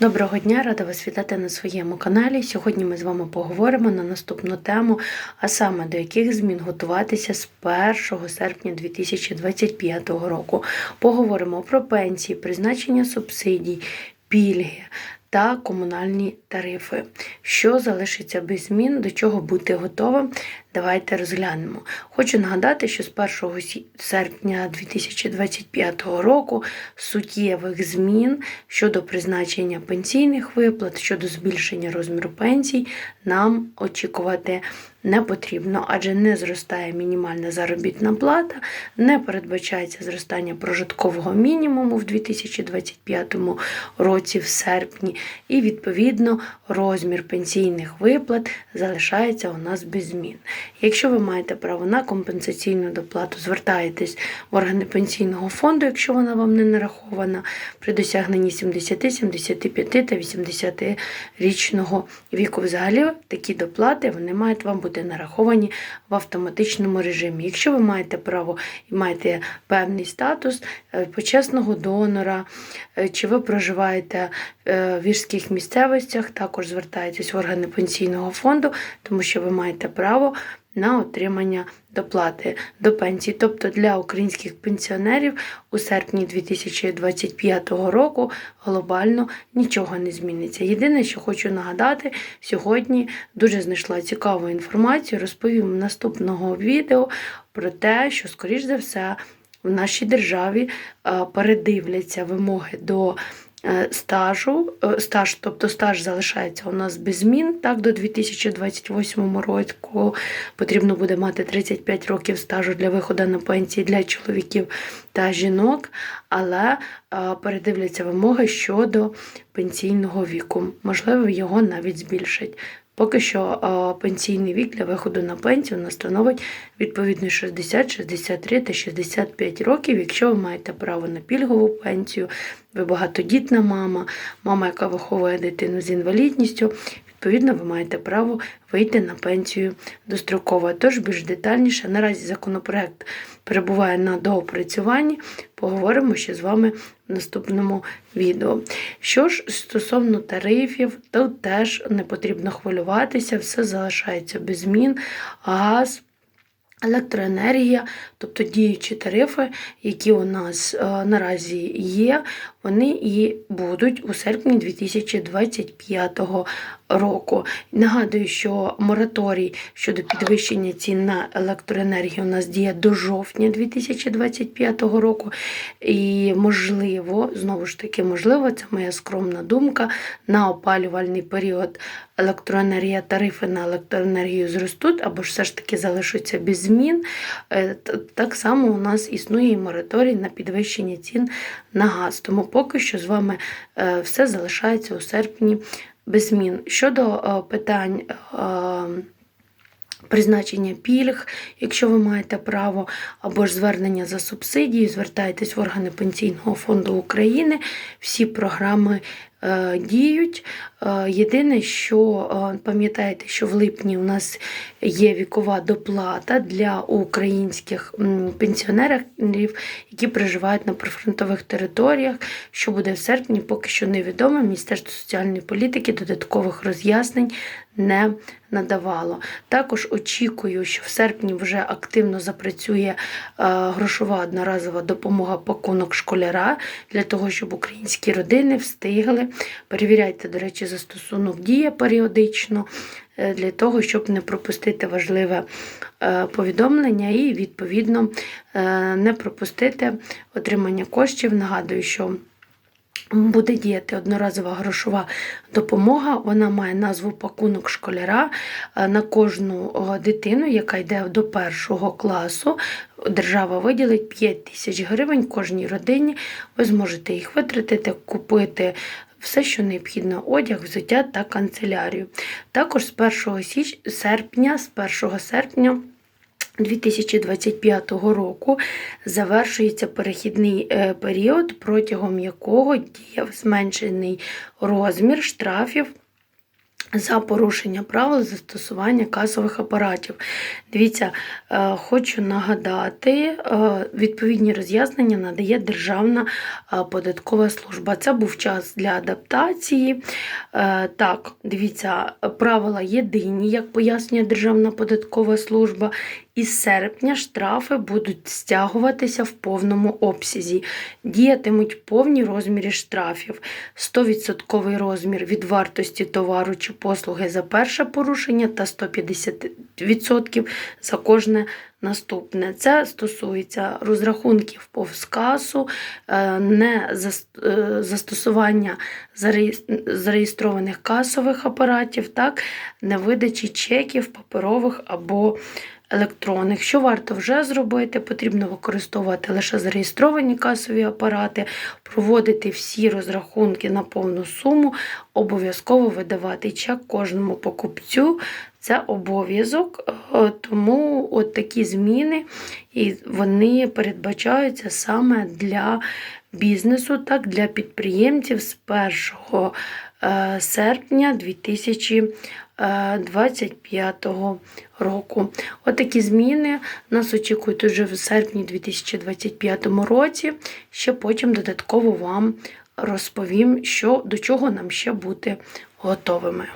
Доброго дня, рада вас вітати на своєму каналі. Сьогодні ми з вами поговоримо на наступну тему, а саме до яких змін готуватися з 1 серпня 2025 року. Поговоримо про пенсії, призначення субсидій, пільги та комунальні тарифи. Що залишиться без змін, до чого бути готовим, давайте розглянемо. Хочу нагадати, що з 1 серпня 2025 року суттєвих змін щодо призначення пенсійних виплат, щодо збільшення розміру пенсій нам очікувати не потрібно, адже не зростає мінімальна заробітна плата, не передбачається зростання прожиткового мінімуму в 2025 році в серпні, і відповідно розмір пенсійних виплат залишається у нас без змін. Якщо ви маєте право на компенсаційну доплату, звертаєтесь в органи пенсійного фонду, якщо вона вам не нарахована, при досягненні 70, 75 та 80 річного віку. Взагалі такі доплати вони мають вам бути нараховані в автоматичному режимі. Якщо ви маєте право і маєте певний статус е, почесного донора, е, чи ви проживаєте е, в гірських місцевостях, також звертаєтесь в органи пенсійного фонду, тому що ви маєте право на отримання доплати до пенсії. Тобто для українських пенсіонерів у серпні 2025 року глобально нічого не зміниться. Єдине, що хочу нагадати, сьогодні дуже знайшла цікаву інформацію, розповім наступного відео про те, що, скоріш за все, в нашій державі е, передивляться вимоги до стажу, е, стаж, тобто стаж залишається у нас без змін. Так, до 2028 року потрібно буде мати 35 років стажу для виходу на пенсії для чоловіків та жінок, але е, передивляться вимоги щодо пенсійного віку. Можливо, його навіть збільшать. Поки що пенсійний вік для виходу на пенсію у нас становить відповідно 60, 63 та 65 років. Якщо ви маєте право на пільгову пенсію, ви багатодітна мама, мама, яка виховує дитину з інвалідністю, відповідно, ви маєте право вийти на пенсію достроково. Тож більш детальніше наразі законопроект перебуває на доопрацюванні. Поговоримо ще з вами в наступному відео. Що ж стосовно тарифів, то теж не потрібно хвилюватися, все залишається без змін. Газ. Електроенергія, тобто діючі тарифи, які у нас е, наразі є, вони і будуть у серпні 2025 року. Нагадую, що мораторій щодо підвищення цін на електроенергію у нас діє до жовтня 2025 року. І можливо, знову ж таки, можливо, це моя скромна думка, на опалювальний період електроенергія, тарифи на електроенергію зростуть або ж все ж таки залишаться без змін. Е, Так само у нас існує і мораторій на підвищення цін на газ. Тому поки що з вами е, все залишається у серпні без змін. Щодо е, питань. е, Призначення пільг, якщо ви маєте право, або ж звернення за субсидії, звертайтесь в органи Пенсійного фонду України. Всі програми діють. Е, єдине, що е, пам'ятаєте, що в липні у нас є вікова доплата для українських пенсіонерів, які проживають на прифронтових територіях. Що буде в серпні, поки що невідомо. Міністерство соціальної політики додаткових роз'яснень не надавало. Також очікую, що в серпні вже активно запрацює е, грошова одноразова допомога пакунок школяра для того, щоб українські родини встигли. Перевіряйте, до речі, застосунок дія періодично е, для того, щоб не пропустити важливе е, повідомлення і, відповідно, не пропустити отримання коштів. Нагадую, що Буде діяти одноразова грошова допомога. Вона має назву пакунок школяра Е, на кожну дитину, яка йде до першого класу. Держава виділить 5 тисяч гривень кожній родині. Ви зможете їх витратити, купити. Все, що необхідно, одяг, взуття та канцелярію. Також з 1 січ... серпня, з 1 серпня 2025 року завершується перехідний е, період, протягом якого діяв зменшений розмір штрафів за порушення правил застосування касових апаратів. Дивіться, е, хочу нагадати, е, відповідні роз'яснення надає Державна податкова служба. Це був час для адаптації. Так, дивіться, правила єдині, як пояснює Державна податкова служба. Із серпня штрафи будуть стягуватися в повному обсязі. Діятимуть повні розміри штрафів. 100% розмір від вартості товару чи послуги за перше порушення та 150% за кожне наступне. Це стосується розрахунків по касу, е, не е, застосування зареєстрованих касових апаратів, так, невидачі чеків, паперових або електронних. Що варто вже зробити? Потрібно використовувати лише зареєстровані касові апарати, проводити всі розрахунки на повну суму, обов'язково видавати чек кожному покупцю. Це обов'язок, е, тому от такі зміни і вони передбачаються саме для бізнесу, так для підприємців з 1 е, серпня 2025 року. Отакі зміни нас очікують уже в серпні 2025 році. Ще потім додатково вам розповім, що, до чого нам ще бути готовими.